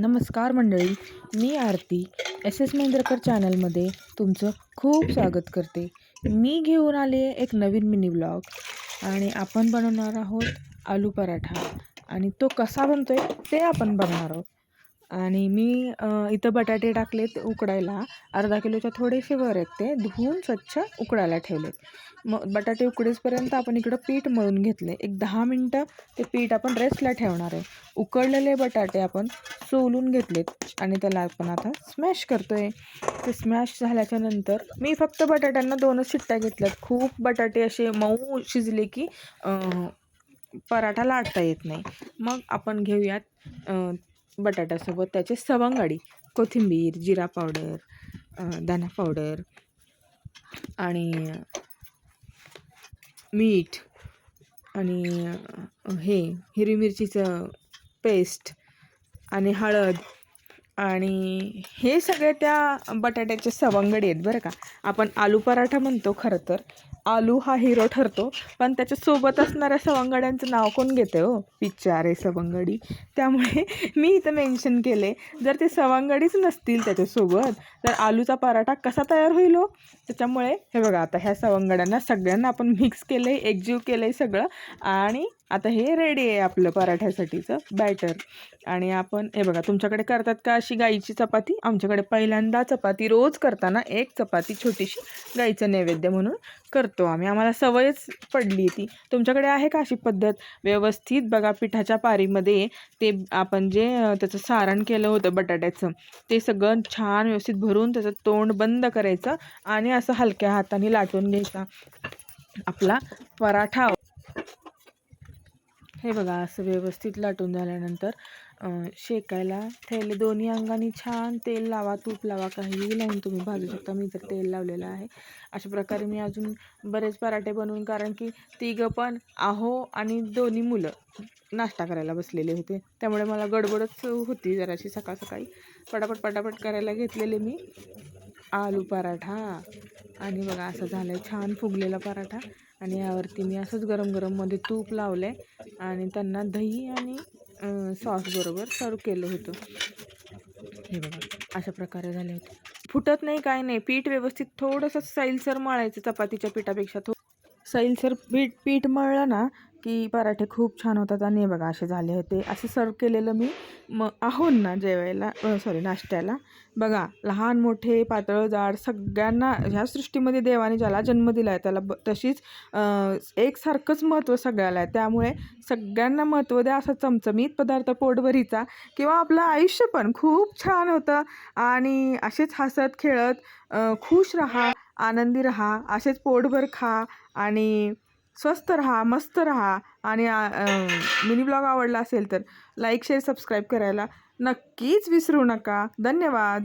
नमस्कार मंडळी मी आरती. एस एस महेंद्रकर चॅनलमध्ये तुमचं खूप स्वागत करते. मी घेऊन आले एक नवीन मिनी ब्लॉग आणि आपण बनवणार आहोत आलू पराठा. आणि तो कसा बनतो आहे ते आपण बनवणार आहोत. आणि मी इथं बटाटे टाकलेत उकडायला. अर्धा किलोच्या थोडेसे वर आहेत ते धुवून स्वच्छ उकडायला ठेवलेत. मग बटाटे उकडेसपर्यंत आपण इकडं पीठ मळून घेतले एक दहा मिनटं ते पीठ आपण रेस्टला ठेवणार आहे. उकडलेले बटाटे आपण सोलून घेतलेत आणि त्याला आपण आता स्मॅश करतो आहे ते स्मॅश झाल्याच्यानंतर मी फक्त बटाट्यांना दोनच शिट्ट्या घेतल्यात. खूप बटाटे असे मऊ शिजले की पराठा लाटता येत नाही. मग आपण घेऊयात बटाट्यासोबत त्याचे सवंगाडी कोथिंबीर जिरा पावडर दाना पावडर आणि मीठ आणि हे हिरवी मिरचीचं पेस्ट आणि हळद आणि हे सगळे त्या बटाट्याचे सवंगडी आहेत बरं का. आपण आलू पराठा म्हणतो खरं तर आलू हा हिरो ठरतो पण त्याच्यासोबत असणाऱ्या सवंगड्यांचं नाव कोण घेते हो? पिच्चारे सवंगडी. त्यामुळे मी इथं मेन्शन केले. जर ते सवंगडीच नसतील त्याच्यासोबत तर आलूचा पराठा कसा तयार होईल हो? त्याच्यामुळे हे बघा आता ह्या सवंगड्यांना सगळ्यांना आपण मिक्स केलं आहे एकजीव केलं आहे सगळं. आणि आता हे रेडी आहे आपलं पराठ्यासाठीचं बॅटर आणि आपण हे बघा तुमच्याकडे करतात का अशी गाईची चपाती? आमच्याकडे पहिल्यांदा चपाती रोज करताना एक चपाती छोटीशी गाईचं नैवेद्य म्हणून. करतो आम्ही. आम्हाला सवयच पडली ती. तुमच्याकडे आहे का अशी पद्धत? व्यवस्थित बघा पिठाच्या पारीमध्ये ते आपण जे त्याचं सारण केलं होतं बटाट्याचं ते सगळं छान व्यवस्थित भरून त्याचं तोंड बंद करायचं आणि असं हलक्या हाताने लाटून घ्यायचा. आपला पराठा हे बघा असं व्यवस्थित लाटून झाल्यानंतर शेकायला थैले दोन्ही अंगाने छान तेल लावा तूप लावा काहीही लावून तुम्ही भाजू शकता. मी तर तेल लावलेलं आहे. अशा प्रकारे मी अजून बरेच पराठे बनवून कारण की तिघं पण आहो आणि दोन्ही मुलं नाश्ता करायला बसलेले होते. त्यामुळे मला गडबडच होती जराशी सकाळ सकाळी. पटापट पटापट करायला घेतलेले मी. आलू पराठा. आणि बघा असं झालं आहे छान फुगलेला पराठा. आणि यावरती मी असंच गरम गरममध्ये तूप लावलं आहे आणि त्यांना दही आणि सॉसबरोबर सर्व केलं होतं. हे बघा अशा प्रकारे झाले होते. फुटत नाही काय नाही. पीठ व्यवस्थित थोडंसं सैलसर मळायचं चपातीच्या पिठापेक्षा थो सैलसर पीठ पीठ मळलं ना की पराठे खूप छान होतात आणि बघा असे झाले होते. असं सर्व केलेलं मी मग आहो ना जेवायला सॉरी नाश्त्याला. बघा लहान मोठे पातळ जाड सगळ्यांना ह्या सृष्टीमध्ये देवाने ज्याला जन्म दिला आहे त्याला ब तशीच एकसारखंच महत्त्व सगळ्याला आहे. त्यामुळे सगळ्यांना महत्त्व द्या असा चमचमीत पदार्थ पोटभरीचा किंवा आपलं आयुष्य पण खूप छान होतं. आणि असेच हसत खेळत खुश राहा आनंदी राहा असेच पोटभर खा आणि स्वस्त राहा मस्त राहा आणि मिनी ब्लॉग आवडला असेल तर लाईक शेअर सबस्क्राईब करायला नक्कीच विसरू नका. धन्यवाद.